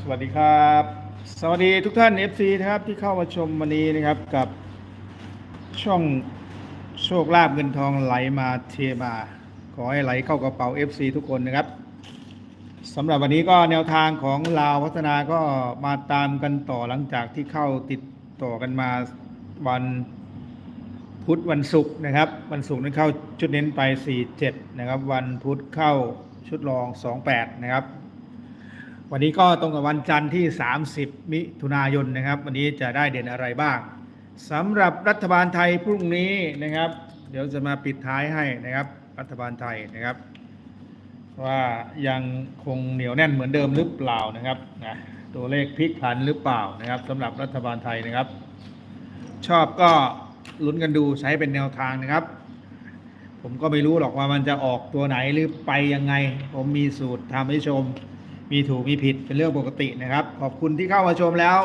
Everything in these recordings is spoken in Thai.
สวัสดีครับ สวัสดีทุกท่าน FC นะครับที่เข้ามาชมวันนี้นะครับกับช่องโชคลาภเงินทองไหลมาเทมา ขอให้ไหลเข้ากระเป๋า FC ทุกคนนะครับสำหรับวันนี้ก็แนวทางของลาวพัฒนาก็มาตามกันต่อหลังจากที่เข้าติดต่อกันมาวันพุธวันศุกร์นะครับ วันศุกร์นั้นเข้าชุดเน้นไป 47 นะครับ วันพุธเข้าชุดรอง 28 นะครับ วันนี้ก็ตรงกับวันจันทร์ที่ 30 มิถุนายนนะครับ วันนี้จะได้เด่นอะไรบ้างสำหรับรัฐบาลไทยพรุ่งนี้นะครับ เดี๋ยวจะมาปิดท้ายให้นะครับ รัฐบาลไทยนะครับ ว่ายังคงเหนียวแน่นเหมือนเดิมหรือเปล่านะครับนะตัวเลขพลิกผันหรือเปล่านะครับสำหรับรัฐบาลไทยนะครับ ชอบก็ลุ้นกันดูใช้เป็นแนวทางนะครับ ผมก็ไม่รู้หรอกว่ามันจะออกตัวไหนหรือไปยังไง ผมมีสูตรทำให้ชม มีถูกมีผิดเป็นเรื่องปกตินะครับ ขอบคุณที่เข้ามาชมแล้ว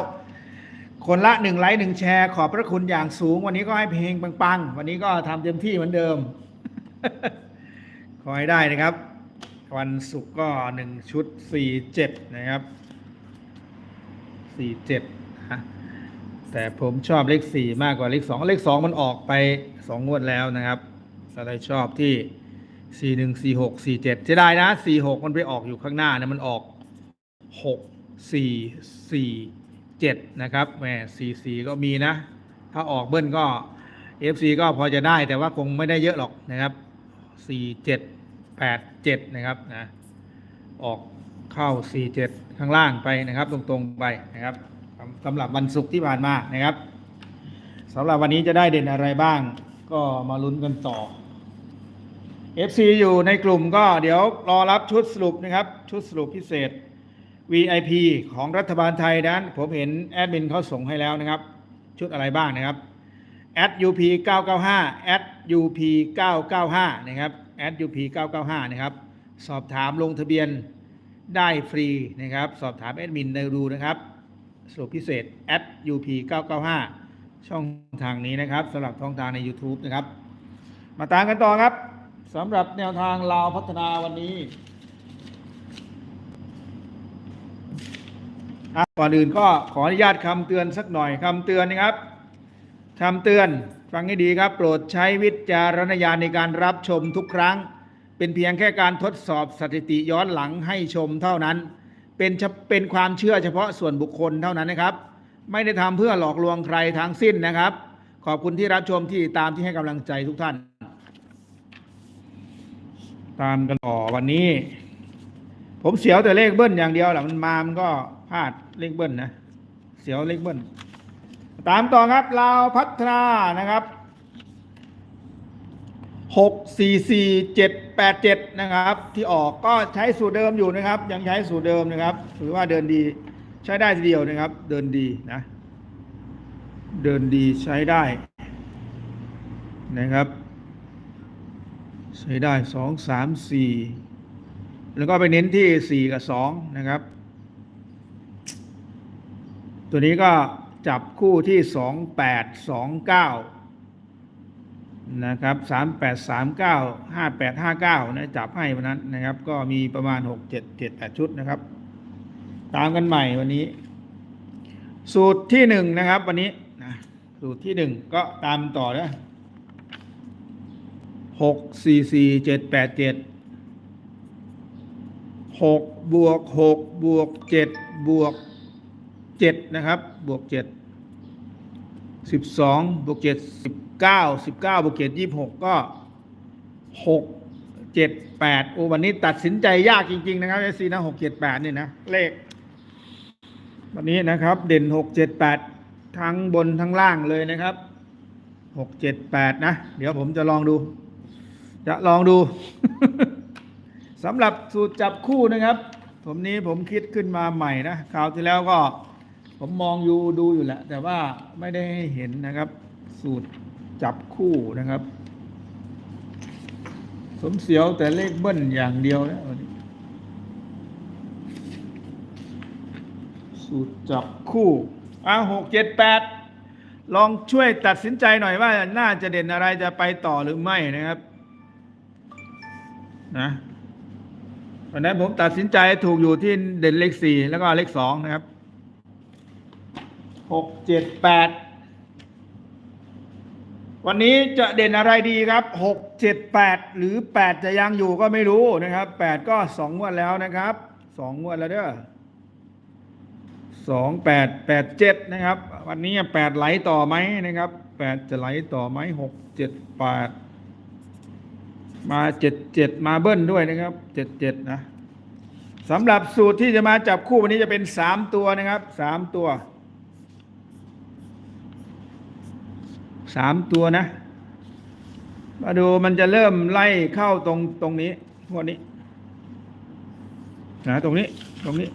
คนละหนึ่งไลค์หนึ่งแชร์ขอบพระคุณอย่างสูง วันนี้ก็ให้เพลงปังๆ วันนี้ก็ทำเต็มที่เหมือนเดิม ขอให้ได้นะครับ วันศุกร์ก็หนึ่งชุดสี่เจ็ดนะครับสี่เจ็ดนะแต่ผมชอบเลขสี่มากกว่าเลขสองเลขสองมันออกไปสองงวดแล้วนะครับก็เลยชอบที่สี่หนึ่งสี่หกสี่เจ็ดจะได้นะสี่หกมันไปออกอยู่ข้างหน้านะมันออก หกสี่สี่เจ็ดนะครับแหมสี่สี่ก็มีนะ ถ้าออกเบิ้ลก็ FC ก็พอจะได้แต่ว่าคงไม่ได้เยอะหรอกนะครับสี่เจ็ดแปดเจ็ดนะครับนะออกเข้าสี่เจ็ดข้างล่างไปนะครับ ตรงๆไปนะครับสำสำหรับวันศุกร์ที่ผ่านมานะครับสำหรับวันนี้จะได้เด่นอะไรบ้าง ก็มาลุ้นกันต่อ FC อยู่ในกลุ่มก็เดี๋ยวรอรับชุดสรุปนะครับ ชุดสรุปพิเศษ VIP ของรัฐบาลไทยนั้นผมเห็นแอดมินเขาส่งให้แล้วนะครับ ชุดอะไรบ้างนะครับ at up 995 at up 995นะครับ at up 995นะครับ สอบถามลงทะเบียนได้ฟรีนะครับ สอบถามแอดมินในดูนะครับสรุปพิเศษ at up 995 ช่องทางนี้นะครับสำหรับช่องทางใน YouTube นะครับ มาตามกันต่อครับสำหรับแนวทางลาวพัฒนาวันนี้อะ ก่อนอื่นก็ขออนุญาตคำเตือนสักหน่อยคำเตือนนะครับคำเตือนฟังให้ดีครับ โปรดใช้วิจารณญาณในการรับชมทุกครั้ง เป็นเพียงแค่การทดสอบสถิติย้อนหลังให้ชมเท่านั้น เป็นเป็นความเชื่อเฉพาะส่วนบุคคลเท่านั้นนะครับ ไม่ได้ทำเพื่อหลอกลวงใครทั้งสิ้นนะครับ ขอบคุณที่รับชมที่ตามที่ให้กำลังใจทุกท่าน ตามกันต่อวันนี้ ผมเสียวแต่เลขเบิ้ลอย่างเดียวแหละมันมามันก็ พลาดเลขเบิ้ลนะ เสียวเลขเบิ้ลตามต่อครับลาวพัฒนานะครับหกสี่สี่เจ็ดแปดเจ็ดนะครับ ที่ออกก็ใช้สูตรเดิมอยู่นะครับ ยังใช้สูตรเดิมนะครับถือว่าเดินดีใช้ได้ทีเดียวนะครับ เดินดีนะ เดินดีใช้ได้นะครับ ใช้ได้สองสามสี่แล้วก็ไปเน้นที่สี่กับสองนะครับ ตัวนี้ก็จับคู่ที่สองแปดสองเก้านะครับสามแปดสามเก้าห้าแปดห้าเก้านะจับให้วันนั้นนะครับ ก็มีประมาณหกเจ็ดเจ็ดแปดชุดนะครับ ตามกันใหม่วันนี้ สูตรที่หนึ่งนะครับวันนี้นะสูตรที่หนึ่งก็ตามต่อนะหกสี่สี่เจ็ดแปดเจ็ดหกบวกหกบวกเจ็ดบวก เจ็ดนะครับ บวกเจ็ดสิบสองบวกเจ็ดสิบเก้าสิบเก้าบวกเจ็ดยี่สิบหกก็หกเจ็ดแปดโอ้วันนี้ตัดสินใจยากจริง ๆ นะครับไอซีนะหกเจ็ดแปดนี่นะ เลข วันนี้นะครับ เด่นหกเจ็ดแปดทั้งบนทั้งล่างเลยนะครับหกเจ็ดแปดนะ เดี๋ยวผมจะลองดู จะลองดูสำหรับสูตรจับคู่นะครับ ผมนี้ผมคิดขึ้นมาใหม่นะคราวที่แล้วก็ ผมมองอยู่ดูอยู่แหละ แต่ว่าไม่ได้ให้เห็นนะครับ สูตรจับคู่นะครับ สมเสียวแต่เลขเบิ้ลอย่างเดียวนะวันนี้สูตรจับคู่อะหกเจ็ดแปดลองช่วยตัดสินใจหน่อยว่าน่าจะเด่นอะไรจะไปต่อหรือไม่นะครับนะวันนั้นผมตัดสินใจถูกอยู่ที่เด่นเลขสี่แล้วก็เลขสองนะครับ หกเจ็ดแปดวันนี้จะเด่นอะไรดีครับหกเจ็ดแปดหรือแปดจะยังอยู่ก็ไม่รู้นะครับแปดก็สองงวดแล้วนะครับสองงวดแล้วเด้อสองแปดแปดเจ็ดนะครับ วันนี้แปดไหลต่อไหมนะครับแปดจะไหลต่อไหมหกเจ็ดแปดมาเจ็ดเจ็ดมาเบิ้ลด้วยนะครับเจ็ดเจ็ดนะสำหรับสูตรที่จะมาจับคู่วันนี้จะเป็นสามตัวนะครับสามตัว สามตัวนะ มาดูมันจะเริ่มไล่เข้าตรงตรงนี้พวกนี้นะตรงนี้ตรงนี้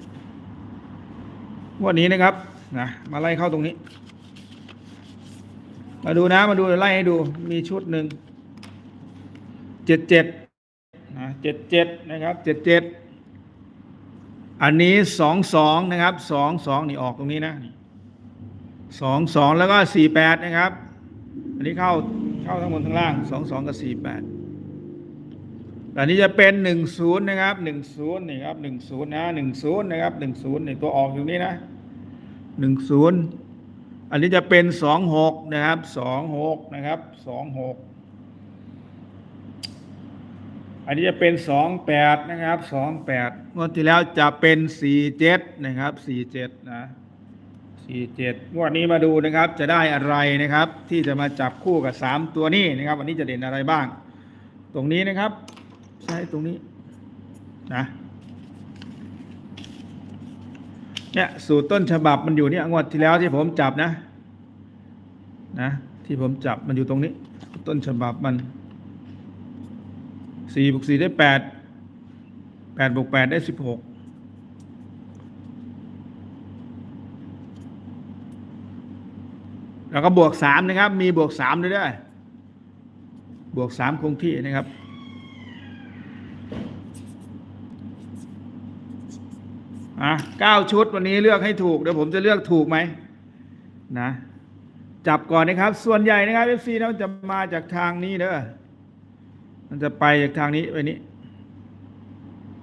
พวกนี้นะครับนะมาไล่เข้าตรงนี้ มาดูนะมาดูไล่ให้ดูมีชุดหนึ่งเจ็ดเจ็ดนะเจ็ดเจ็ดนะครับเจ็ดเจ็ดอันนี้สองสองนะครับสองสองนี่ออกตรงนี้นะสองสองแล้วก็สี่แปดนะครับ อันนี้เข้าเข้าทั้งบนทั้งล่างสองสองกับสี่แปดอันนี้จะเป็นหนึ่งศูนย์นะครับหนึ่งศูนย์นี่ครับหนึ่งศูนย์นะหนึ่งศูนย์นะครับหนึ่งศูนย์นี่ตัวออกอยู่นี้นะหนึ่งศูนย์อันนี้จะเป็นสองหกนะครับสองหกนะครับสองหกอันนี้จะเป็นสองแปดนะครับสองแปดงวดที่แล้วจะเป็นสี่เจ็ดนะครับสี่เจ็ดนะ สี่เจ็ดงวดนี้มาดูนะครับจะได้อะไรนะครับ ที่จะมาจับคู่กับสามตัวนี้นะครับ วันนี้จะเด่นอะไรบ้าง ตรงนี้นะครับ ใช่ตรงนี้นะเนี่ยสูตรต้นฉบับมันอยู่เนี่ยงวดที่แล้วที่ผมจับนะนะที่ผมจับมันอยู่ตรงนี้ ต้นฉบับมันสี่บวกสี่ได้แปดแปดบวกแปดได้สิบหก แล้วก็บวกสามนะครับ มีบวกสามด้วยด้วยบวกสามคงที่นะครับ อะเก้าชุดวันนี้เลือกให้ถูก เดี๋ยวผมจะเลือกถูกไหมนะ จับก่อนนะครับ ส่วนใหญ่นะครับเอฟซีนะมันจะมาจากทางนี้เด้อมันจะไปจากทางนี้ไปนี้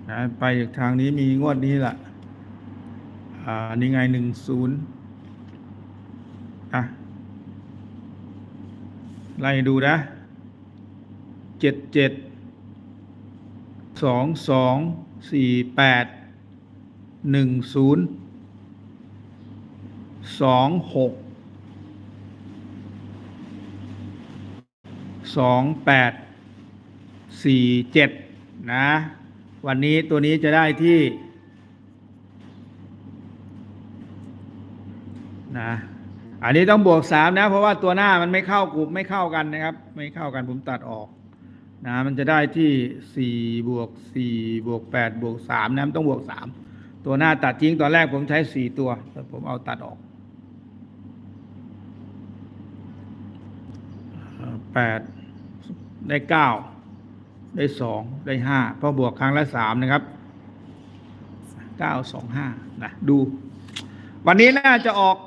นะไปจากทางนี้มีงวดนี้แหละอ่า นี่ไงหนึ่งศูนย์อะ ไล่ดูนะเจ็ดเจ็ดสองสองสี่แปดหนึ่งศูนย์สองหกสองแปดสี่เจ็ดนะ วันนี้ตัวนี้จะได้ที่นะ อันนี้ต้องบวกสามนะ เพราะว่าตัวหน้ามันไม่เข้ากลุ่มไม่เข้ากันนะครับ ไม่เข้ากันผมตัดออกนะมันจะได้ที่สี่บวกสี่บวกแปดบวกสามนะมันต้องบวกสามตัวหน้าตัดทิ้งตอนแรกผมใช้สี่ตัวแต่ผมเอาตัดออกแปดได้เก้าได้สองได้ห้าเพราะบวกครั้งละสามนะครับเก้าสองห้านะดู วันนี้น่าจะออก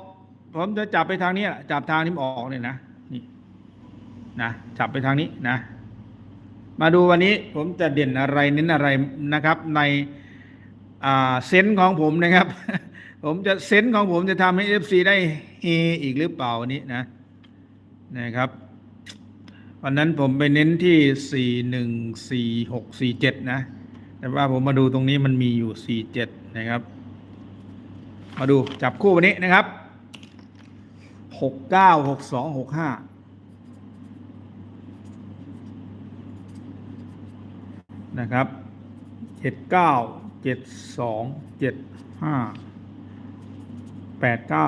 ผมจะจับไปทางนี้จับทางที่มออกเนี่ยนะนี่นะจับไปทางนี้นะ มาดูวันนี้ผมจะเด่นอะไรเน้นอะไรนะครับ ในเซนส์ของผมนะครับ ผมจะเซนส์ของผมจะทำให้เอฟซีได้เฮอีกหรือเปล่าวันนี้นะนะครับ วันนั้นผมไปเน้นที่สี่หนึ่งสี่หกสี่เจ็ดนะ แต่ว่าผมมาดูตรงนี้มันมีอยู่สี่เจ็ดนะครับ มาดูจับคู่วันนี้นะครับ หกเก้าหกสองหกห้านะครับเจ็ดเก้าเจ็ดสองเจ็ดห้าแปดเก้า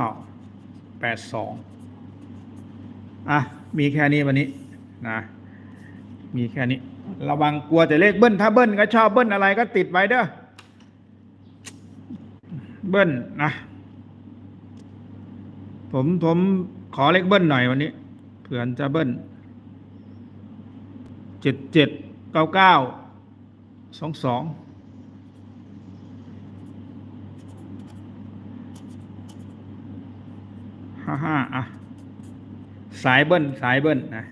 แปดสองอะ มีแค่นี้วันนี้นะ มีแค่นี้ ระวังกลัวแต่เลขเบิ้ลถ้าเบิ้ลก็ชอบเบิ้ลอะไรก็ติดไว้เด้อ เบิ้ลนะ ผมผมขอเลขเบิ้ลหน่อยวันนี้ เผื่อจะเบิ้ลเจ็ดเจ็ดเก้าเก้าสองสองห้าห้าอะ สายเบิ้ลสายเบิ้ลนะ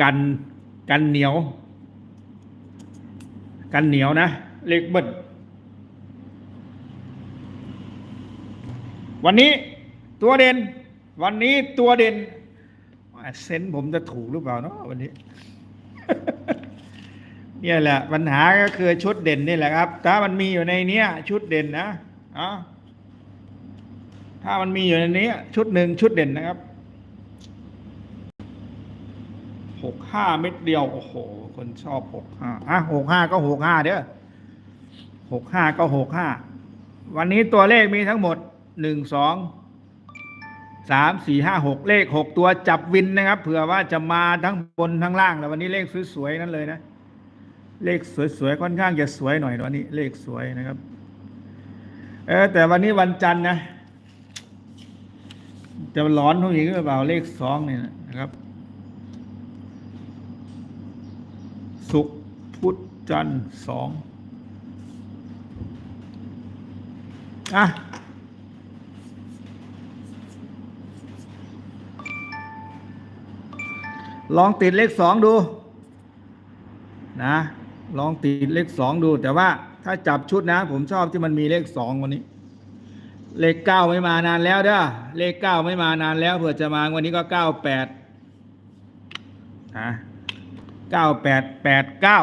กันกันเหนียว กันเหนียวนะ เลขเบิ้ลวันนี้ ตัวเด่น วันนี้ตัวเด่นเซนผมจะถูกหรือเปล่าเนาะวันนี้ เนี่ยแหละ ปัญหาก็คือชุดเด่นนี่แหละครับ ถ้ามันมีอยู่ในเนี้ย ชุดเด่นนะอ๋อถ้ามันมีอยู่ในนี้ ชุดหนึ่งชุดเด่นนะครับหกห้าเม็ดเดียวโอ้โห คนชอบหกห้าอะหกห้าก็หกห้าเด้อหกห้าก็หกห้าวันนี้ตัวเลขมีทั้งหมดหนึ่งสอง สามสี่ห้าหกเลขหกตัวจับวินนะครับ เผื่อว่าจะมาทั้งบนทั้งล่างแล้ววันนี้เลขสวยๆนั่นเลยนะ เลขสวยๆค่อนข้างจะสวยหน่อยวันนี้ เลขสวยนะครับ เออแต่วันนี้วันจันทร์นะจะร้อนเท่านี้หรือเปล่าเลขสองเนี่ยนะครับศุกร์พุทธจันทร์สองอะ ลองติดเลขสองดู นะ ลองติดเลขสองดู แต่ว่าถ้าจับชุดนะ ผมชอบที่มันมีเลขสองวันนี้ เลขเก้าไม่มานานแล้วเด้อเลขเก้าไม่มานานแล้วเผื่อจะมาวันนี้ก็เก้าแปดนะเก้าแปดแปดเก้า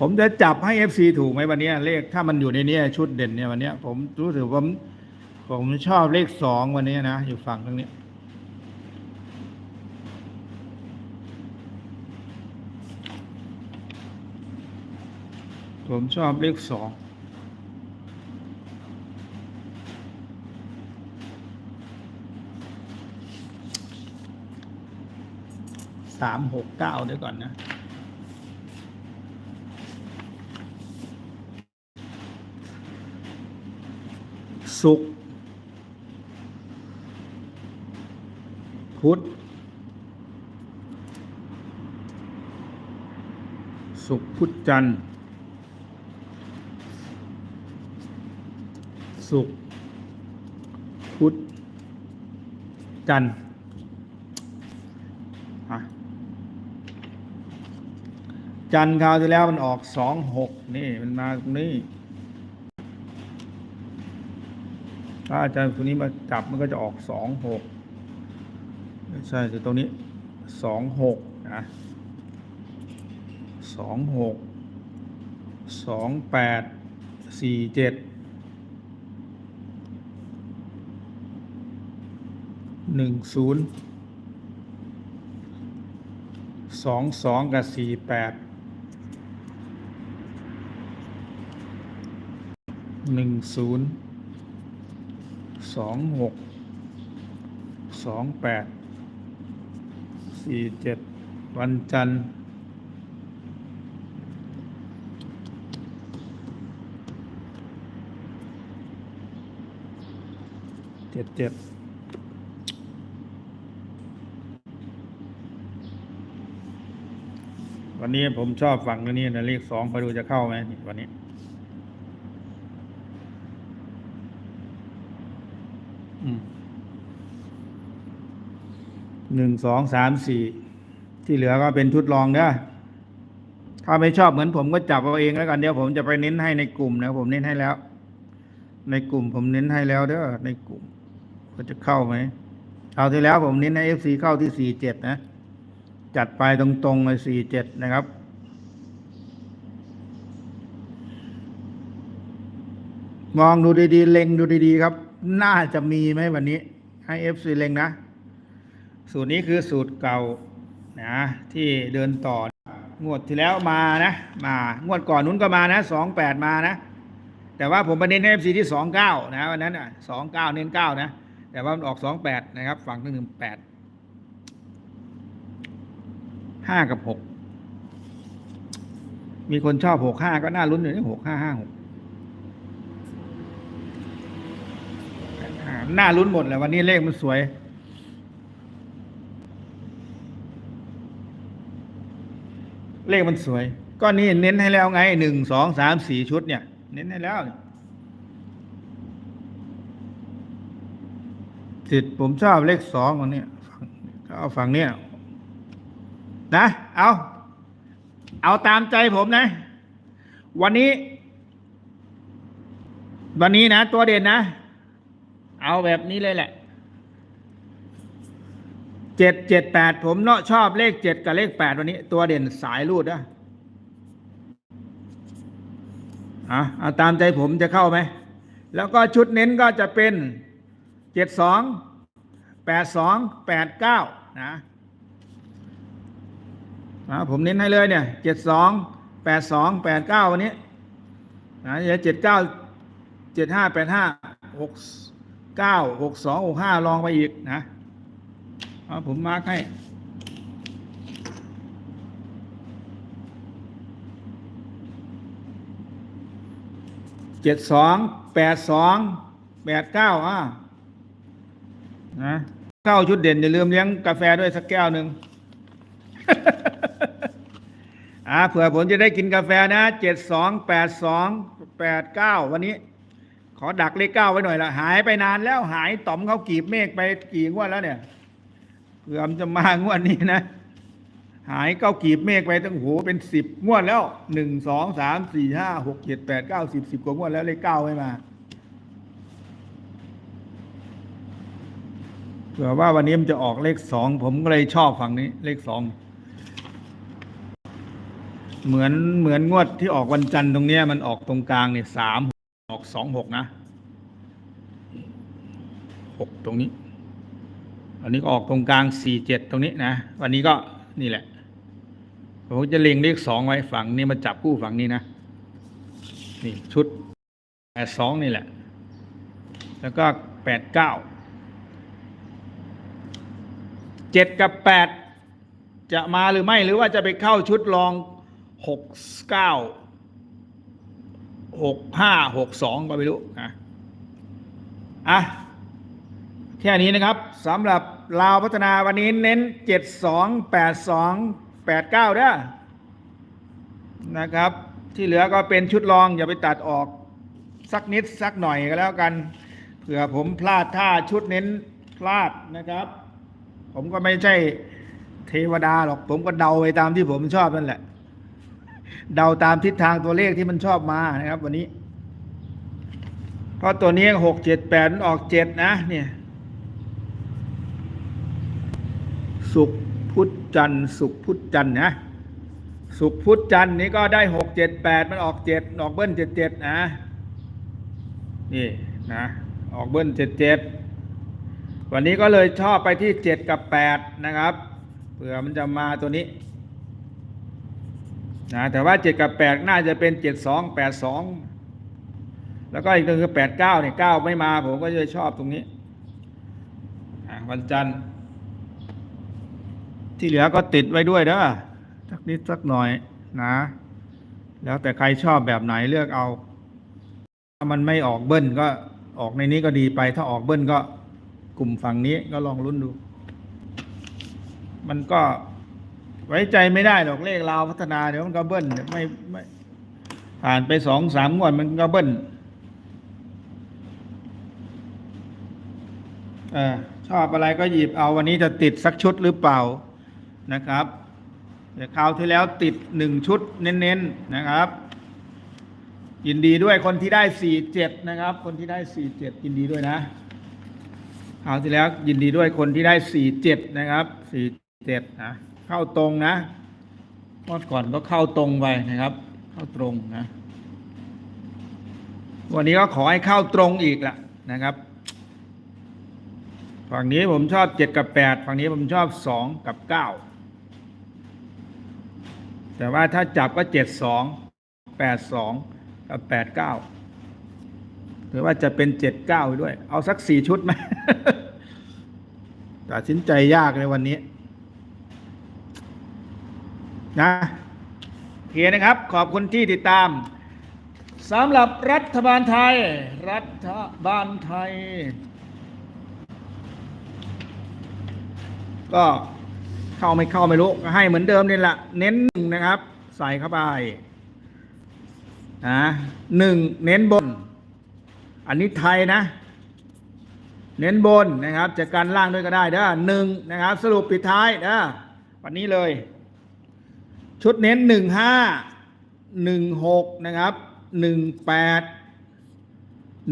ผมจะจับให้เอฟซีถูกไหมวันนี้เลขถ้ามันอยู่ในนี้ชุดเด่นเนี่ยวันนี้ผมรู้สึกผมผมชอบเลขสองวันนี้นะ อยู่ฝั่งตรงนี้ ผมชอบเลขสองสามหกเก้าเดี๋ยวก่อนนะสุกพุธสุกร์พุธจันทร์ ศุกร์พุธจันทร์จันทร์คราวที่แล้วมันออกสองหกนี่มันมาตรงนี้ ถ้าอาจารย์คนนี้มาจับมันก็จะออกสองหกไม่ใช่แต่ตรงนี้สองหกนะสองหกสองแปดสี่เจ็ด หนึ่งศูนย์สองสองกับสี่แปดหนึ่งศูนย์สองหกสองแปดสี่เจ็ดวันจันทร์เจ็ดเจ็ด วันนี้ผมชอบฝั่งนี้นะเลขสองไปดูจะเข้าไหมนี่วันนี้อืมหนึ่งสองสามสี่ที่เหลือก็เป็นชุดรองเด้อถ้าไม่ชอบเหมือนผมก็จับเอาเองแล้วกันเดี๋ยวผมจะไปเน้นให้ในกลุ่มนะผมเน้นให้แล้ว ในกลุ่มผมเน้นให้แล้วเด้อในกลุ่มก็จะเข้าไหมเอาวที่แล้วผมเน้นให้เอฟซีเข้าที่สี่เจ็ดนะ จัดไปตรงๆเลยสี่เจ็ดนะครับ มองดูดีๆ เล็งดูดีๆครับ น่าจะมีไหมวันนี้ ให้เอฟซีเล็งนะ สูตรนี้คือสูตรเก่านะที่เดินต่องวดที่แล้วมานะ มางวดก่อนนู้นก็มานะสองแปดมานะ แต่ว่าผมไปเน้นเอฟซีที่สองเก้านะวันนั้นอะสองเก้าเน้นเก้านะ แต่ว่ามันออกสองแปดนะครับ ฝั่งหนึ่งหนึ่งแปด ห้ากับหกมีคนชอบหกห้าก็น่าลุ้นอยู่นี่หกห้าห้าหกน่าลุ้นหมดแหละวันนี้เลขมันสวย เลขมันสวย ก็นี่เน้นให้แล้วไงหนึ่งสองสามสี่ชุดเนี่ย เน้นให้แล้วสิทธิ์ผมชอบเลขสองอันเนี้ยก็เอาฝั่งเนี้ย นะ เอา เอาตามใจผมนะ วันนี้ วันนี้นะ ตัวเด่นนะ เอาแบบนี้เลยแหละเจ็ดเจ็ดแปดผมเนาะชอบเลขเจ็ดกับเลขแปดวันนี้ ตัวเด่นสายรูดนะอะเอาตามใจผมจะเข้าไหม แล้วก็ชุดเน้นก็จะเป็นเจ็ดสองแปดสองแปดเก้านะ นะผมเน้นให้เลยเนี่ยเจ็ดสองแปดสองแปดเก้าวันนี้นะเดี๋ยวเจ็ดเก้าเจ็ดห้าแปดห้าหกเก้าหกสองหกห้าลองไปอีกนะเอาผมมาร์กให้เจ็ดสองแปดสองแปดเก้าอะนะเข้าชุดเด่นอย่าลืมเลี้ยงกาแฟด้วยสักแก้วหนึ่ง อ่าเผื่อผมจะได้กินกาแฟนะเจ็ดสองแปดสองแปดเก้าวันนี้ ขอดักเลขเก้าไว้หน่อยละหายไปนานแล้วหายต่อมเขากีบเมฆไปกี่งวดแล้วเนี่ยเผื่อมจะมางวดนี้นะ หายเก้ากีบเมฆไปตั้งโหเป็นสิบงวดแล้วหนึ่งสองสามสี่ห้าหกเจ็ดแปดเก้าสิบสิบกว่างวดแล้วเลขเก้าไม่มาเผื่อว่าวันนี้มันจะออกเลขสองผมก็เลยชอบฝั่งนี้เลขสอง เหมือนเหมือนงวดที่ออกวันจันทร์ตรงเนี้ยมันออกตรงกลางเนี่ยสามออกสองหกนะหกตรงนี้ อันนี้ก็ออกตรงกลางสี่เจ็ดตรงนี้นะ วันนี้ก็นี่แหละผมจะเล็งเลขสองไว้ฝั่งนี้มาจับคู่ฝั่งนี้นะ นี่ชุดแปดสองนี่แหละ แล้วก็แปดเก้าเจ็ดกับแปดจะมาหรือไม่หรือว่าจะไปเข้าชุดรอง หกเก้าหกห้าหกสองก็ไม่รู้นะอะแค่นี้นะครับสำหรับลาวพัฒนาวันนี้เน้น72 82 89เด้อนะครับ ที่เหลือก็เป็นชุดรองอย่าไปตัดออกสักนิดสักหน่อยก็แล้วกันเผื่อผมพลาดท่าชุดเน้นพลาดนะครับ ผมก็ไม่ใช่เทวดาหรอก ผมก็เดาไปตามที่ผมชอบนั่นแหละ เดาตามทิศทางตัวเลขที่มันชอบมานะครับ วันนี้ เพราะตัวนี้หกเจ็ดแปดมันออกเจ็ดนะ เนี่ย สุขพุทธจันทร์สุขพุทธจันทร์นะสุขพุทธจันทร์นี้ก็ได้หกเจ็ดแปดมันออกเจ็ดออกเบิ้ลเจ็ดเจ็ดนะนี่นะออกเบิ้ลเจ็ดเจ็ดวันนี้ก็เลยชอบไปที่เจ็ดกับแปดนะครับเผื่อมันจะมาตัวนี้ นะแต่ว่าเจ็ดกับแปดน่าจะเป็นเจ็ดสองแปดสองแล้วก็อีกตัวคือแปดเก้าเนี่ยเก้าไม่มา ผมก็จะชอบตรงนี้อะวันจันทร์ ที่เหลือก็ติดไว้ด้วยเด้อสักนิดสักหน่อยนะ แล้วแต่ใครชอบแบบไหนเลือกเอา ถ้ามันไม่ออกเบิ้ลก็ออกในนี้ก็ดีไป ถ้าออกเบิ้ลก็กลุ่มฝั่งนี้ก็ลองลุ้นดู มันก็ ไว้ใจไม่ได้หรอกเลขลาวพัฒนาเดี๋ยวมันก็เบิ้ลไม่ไม่ผ่านไปสองสามงวดมันก็เบิ้ลเออชอบอะไรก็หยิบเอาวันนี้จะติดสักชุดหรือเปล่านะครับเดี๋ยวคราวที่แล้วติดหนึ่งชุดเน้นๆนะครับ ยินดีด้วยคนที่ได้สี่เจ็ดนะครับ คนที่ได้สี่เจ็ดยินดีด้วยนะคราวที่แล้วยินดีด้วยคนที่ได้สี่เจ็ดนะครับสี่เจ็ดนะ เข้าตรงนะงวดก่อนก็เข้าตรงไปนะครับ เข้าตรงนะ วันนี้ก็ขอให้เข้าตรงอีกละนะครับฝั่งนี้ผมชอบเจ็ดกับแปดฝั่งนี้ผมชอบสองกับเก้าแต่ว่าถ้าจับก็เจ็ดสองแปดสองกับแปดเก้าหรือว่าจะเป็นเจ็ดเก้าด้วย เอาสักสี่ชุดไหมตัดสินใจยากในวันนี้ นะโอเคนะครับ ขอบคุณที่ติดตามสำหรับรัฐบาลไทย รัฐบาลไทย ก็เข้าไม่เข้าไม่รู้ก็ให้เหมือนเดิมนี่แหละเน้นหนึ่งนะครับ ใส่เข้าไปนะหนึ่งเน้นบน อันนี้ไทยนะ เน้นบนนะครับจะการล่างด้วยก็ได้เด้อหนึ่งนะครับ สรุปปิดท้ายเด้อวันนี้เลย ชุดเน้นหนึ่งห้าหนึ่งหกนะครับหนึ่งแปด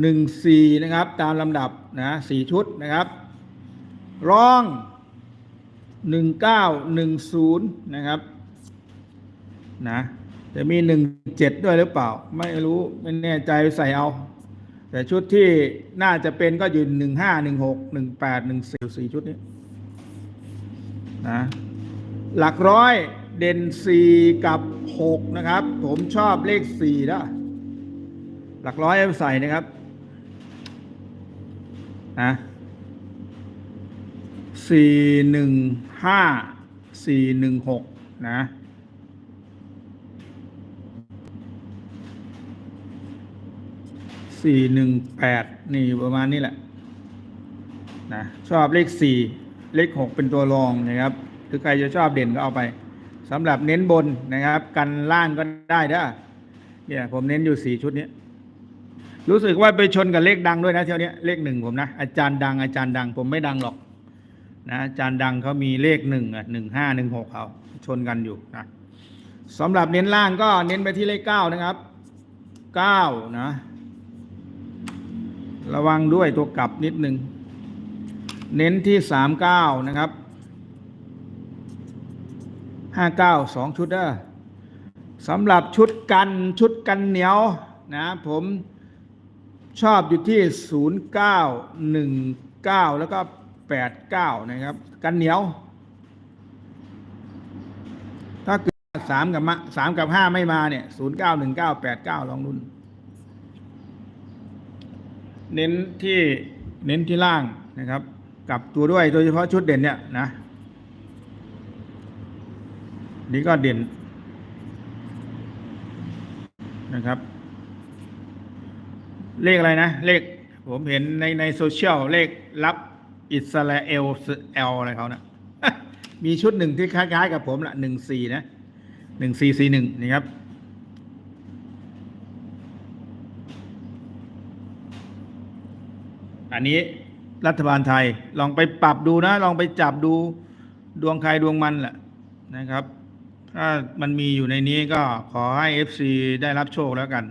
หนึ่งสี่นะครับ ตามลำดับนะสี่ชุดนะครับ ร่องหนึ่งเก้าหนึ่งศูนย์นะครับนะจะมีหนึ่งเจ็ดด้วยหรือเปล่า ไม่รู้ไม่แน่ใจใส่เอา แต่ชุดที่น่าจะเป็นก็อยู่หนึ่งห้าหนึ่งหกหนึ่งแปดหนึ่งสี่สี่ชุดนี้นะหลักร้อย เด่นสี่กับหกนะครับ ผมชอบเลขสี่นะหลักร้อยเอาใส่นะครับนะสี่หนึ่งห้าสี่หนึ่งหกนะสี่หนึ่งแปดนี่ประมาณนี้แหละนะชอบเลขสี่เลขหกเป็นตัวรองนะครับ หรือใครจะชอบเด่นก็เอาไป สำหรับเน้นบนนะครับ กันล่างก็ได้ด้อเนี่ยผมเน้นอยู่สี่ชุดนี้รู้สึกว่าไปชนกับเลขดังด้วยนะเที่ยวนี้เลขหนึ่งผมนะอาจารย์ดังอาจารย์ดัง ผมไม่ดังหรอกนะอาจารย์ดังเขามีเลขหนึ่งอะหนึ่งห้าหนึ่งหกเขาชนกันอยู่นะสำหรับเน้นล่างก็เน้นไปที่เลขเก้านะครับเก้านะระวังด้วยตัวกลับนิดหนึ่งเน้นที่สามเก้านะครับ ห้าเก้าสองชุดเด้อสำหรับชุดกันชุดกันเหนียวนะผมชอบอยู่ที่ศูนย์เก้าหนึ่งเก้าแล้วก็แปดเก้านะครับ กันเหนียว ถ้าเกิดสามกับมะสามกับห้าไม่มาเนี่ยศูนย์เก้าหนึ่งเก้าแปดเก้าลองดุนเน้นที่เน้นที่ล่างนะครับ กลับตัวด้วยโดยเฉพาะชุดเด่นเนี่ยนะ นี่ก็เด่นนะครับ เลขอะไรนะ เลขผมเห็นในในโซเชียลเลขรับอิสราเอลเอลอะไรเขานะ มีชุดหนึ่งที่คล้ายๆกับผมละหนึ่งสี่นะหนึ่งสี่สี่หนึ่งนี่ครับอันนี้รัฐบาลไทยลองไปปรับดูนะ ลองไปจับดูดวงใครดวงมันแหละนะครับ ถ้ามันมีอยู่ในนี้ก็ขอให้ FC ได้รับโชคแล้วกัน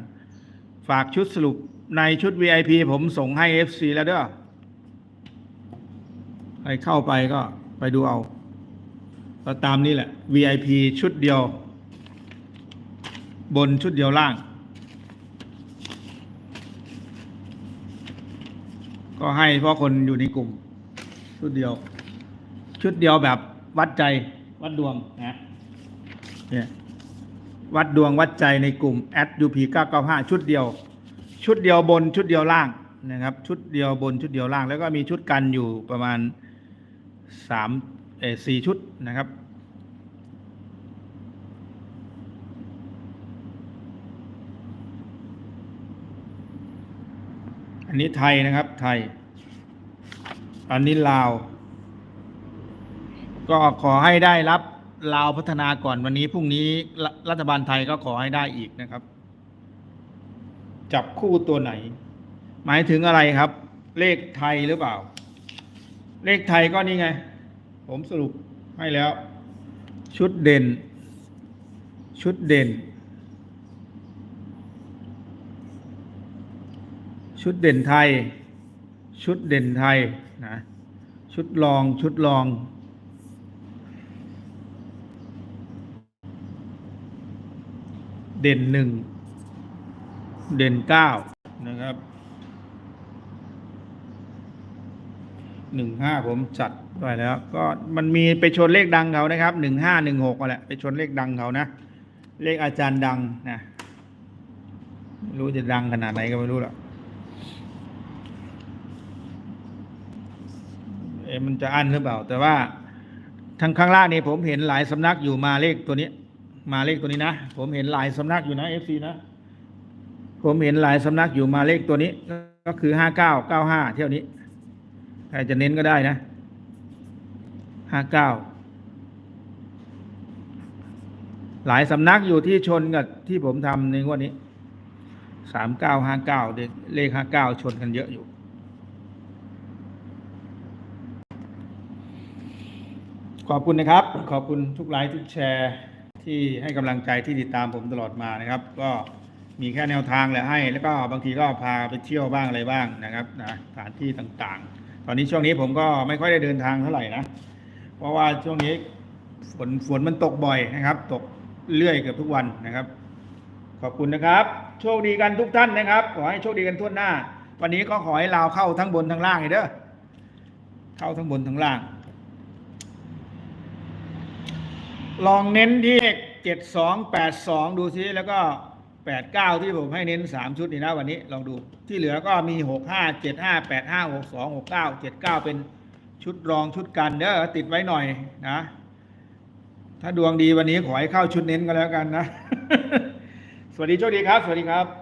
ฝากชุดสรุปในชุด VIP ผมส่งให้ FC แล้วเด้อใครเข้าไปก็ไปดูเอา ก็ตามนี้แหละ VIP ชุดเดียว บนชุดเดียวล่าง ก็ให้เพราะคนอยู่ในกลุ่ม ชุดเดียว ชุดเดียวแบบวัดใจ วัดดวงนะ เนี่ยวัดดวงวัดใจในกลุ่ม @up 995ชุดเดียว ชุดเดียวบนชุดเดียวล่างนะครับ ชุดเดียวบนชุดเดียวล่าง แล้วก็มีชุดกันอยู่ประมาณสามเออสี่ชุดนะครับอันนี้ไทยนะครับไทย อันนี้ลาว ก็ขอให้ได้รับ ลาวพัฒนาก่อนวันนี้พรุ่งนี้รัฐบาลไทยก็ขอให้ได้อีกนะครับ จับคู่ตัวไหน หมายถึงอะไรครับ เลขไทยหรือเปล่า เลขไทยก็นี่ไง ผมสรุปให้แล้ว ชุดเด่น ชุดเด่น ชุดเด่นไทย ชุดเด่นไทยนะชุดรองชุดรอง เด่นหนึ่งเด่นเก้านะครับหนึ่งห้าผมจัดไว้แล้ว ก็มันมีไปชนเลขดังเขานะครับหนึ่งห้าหนึ่งหกแหละไปชนเลขดังเขานะ เลขอาจารย์ดังนะไม่รู้จะดังขนาดไหนก็ไม่รู้หรอกเอ๊ะมันจะอั้นหรือเปล่า แต่ว่าทางข้างล่างนี่ผมเห็นหลายสำนักอยู่มาเลขตัวนี้ มาเลขตัวนี้นะ ผมเห็นหลายสำนักอยู่นะเอฟซีนะ ผมเห็นหลายสำนักอยู่มาเลขตัวนี้ ก็คือห้าเก้าเก้าห้าเที่ยวนี้ใครจะเน้นก็ได้นะห้าเก้าหลายสำนักอยู่ที่ชนกับที่ผมทำในงวดนี้สามเก้าห้าเก้าเลขห้าเก้าชนกันเยอะอยู่ ขอบคุณนะครับ ขอบคุณทุกไลค์ทุกแชร์ ที่ให้กำลังใจที่ติดตามผมตลอดมานะครับ ก็มีแค่แนวทางแหละให้ แล้วก็บางทีก็พาไปเที่ยวบ้างอะไรบ้างนะครับนะสถานที่ต่างๆ ตอนนี้ช่วงนี้ผมก็ไม่ค่อยได้เดินทางเท่าไหร่นะเพราะว่าช่วงนี้ฝนฝนมันตกบ่อยนะครับ ตกเรื่อยเกือบทุกวันนะครับ ขอบคุณนะครับ โชคดีกันทุกท่านนะครับ ขอให้โชคดีกันทั่วหน้า วันนี้ก็ขอให้ลาวเข้าทั้งบนทั้งล่างเลยเด้อเข้าทั้งบนทั้งล่าง ลองเน้นที่เจ็ดสองแปดสองดูซิแล้วก็แปดเก้าที่ผมให้เน้นสามชุดนี่นะวันนี้ลองดูที่เหลือก็มีหกห้าเจ็ดห้าแปดห้าหกสองหกเก้าเจ็ดเก้าเป็นชุดรองชุดกันเด้อติดไว้หน่อยนะ ถ้าดวงดีวันนี้ขอให้เข้าชุดเน้นก็แล้วกันนะ สวัสดีโชคดีครับ สวัสดีครับ